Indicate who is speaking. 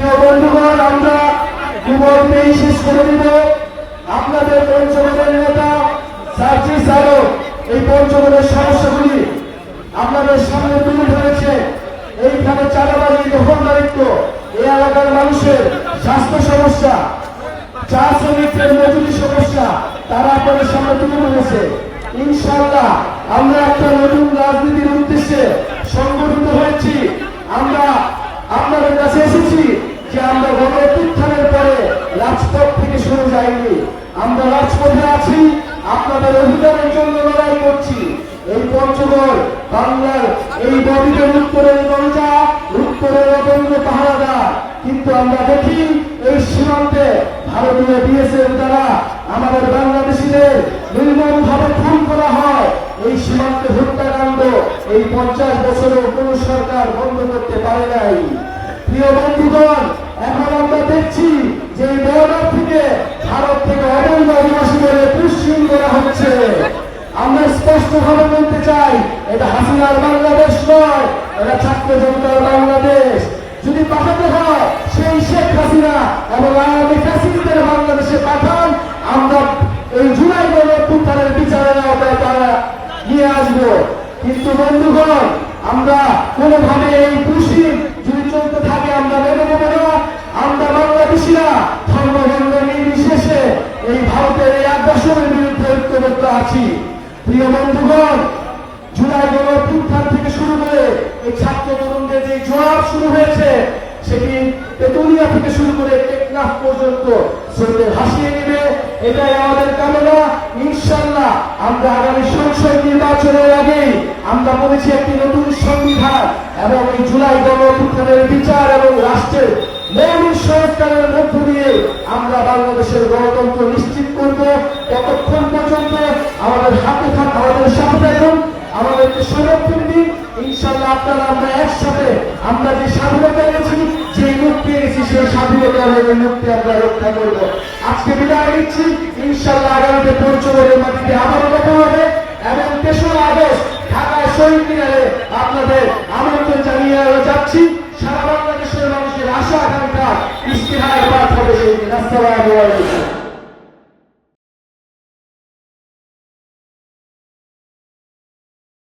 Speaker 1: প্রিয় বন্ধুগণ, আমরা দুবর্তেই শেষ করে দিব। আপনাদের পঞ্চগড়ের নেতা, সার্জি সারো এই পঞ্চগড়ের সমস্যাগুলি আপনাদের সামনে তুলে ধরেছে। এইখানে চাঁদাবাজি, দখলদারিত্ব, এই এলাকার মানুষের স্বাস্থ্য সমস্যা, চা শ্রমিকদের মজুরি সমস্যা, তারা আপনাদের সামনে তুলে ধরেছে। ইনশাআল্লাহ, আমরা একটা নতুন থেকে আমরা রাজপথে আছি, আপনাদের অধিকারের জন্য লড়াই করছি। এই পঞ্চগড়, বাংলার এই ববিদের উত্তরের দরজা, উত্তরের অবঙ্গ পাহারাদার। কিন্তু আমরা দেখি এই সীমান্তে ভারতীয় বিএসএফ দ্বারা আমাদের বাংলাদেশিদের নির্মম ভাবে খুন করা হয়। এই সীমান্তে হত্যাকাণ্ড এই পঞ্চাশ বছরেও কোন সরকার বন্ধ করতে পারে নাই। প্রিয় বন্ধুগণ, এখন আমরা দেখছি যে এই বর্ডার থেকে হাসিনার বাংলাদেশ নয় এটা ছাত্র জনতার বাংলাদেশ। যদি পাঠাতে হয়, সেই শেখ হাসিনা এবং আওয়ামী ফ্যাসিলিটির বাংলাদেশে পাঠান, আমরা এই জুলাই গণঅভ্যুত্থানের বিচারের আওতায় তারা নিয়ে আসব। কিন্তু বন্ধুগণ, আমরা কোনোভাবে এই খুশি যদি চলতে থাকে, আমরা মেনে নেব না। আমরা বাংলাদেশিরা ধর্মবর্ণ নির্বিশেষে এই ভারতের এই আগ্রাসনের বিরুদ্ধে ঐক্যবদ্ধ আছি। প্রিয় বন্ধুগণ জুলাই গণঅভ্যুত্থান থেকে শুরু করে এই ছাত্র তরুণদের যে জোয়ার শুরু হয়েছে, সেটি তেতুলিয়া থেকে শুরু করে টেকনাফ পর্যন্ত স্রোতে ভাসিয়ে নেবে। এটাই আমাদের কামনা। ইনশাল্লাহ আমরা আগামী সংসদ নির্বাচনের আগে আমরা বলেছি একটি নতুন সংবিধান এবং এই জুলাই গণঅভ্যুত্থানের বিচার এবং রাষ্ট্রের মৌলিক সংস্কারের মধ্য দিয়ে আমরা বাংলাদেশের গণতন্ত্র সমর্থন দিন ইনশাল্লাহ আপনারা আমরা একসাথে আমরা যে স্বাধীনতা এনেছি যে মুক্তি এনেছি, সেই স্বাধীনতা এবং এই মুক্তি আমরা রক্ষা করব। আজকে বিদায় নিচ্ছি ইনশাল্লাহ আগামীতে পঞ্চগড়ের মাটিতে আবারও দেখা হবে। এবং তেসরা আগস্ট ঢাকায় শহীদ মিনারে আপনাদের আমন্ত্রণ জানিয়ে যাচ্ছি। সারা বাংলাদেশের মানুষের আশা, আকাঙ্ক্ষা ইস্তেহার পাঠ হবে সেই দিন।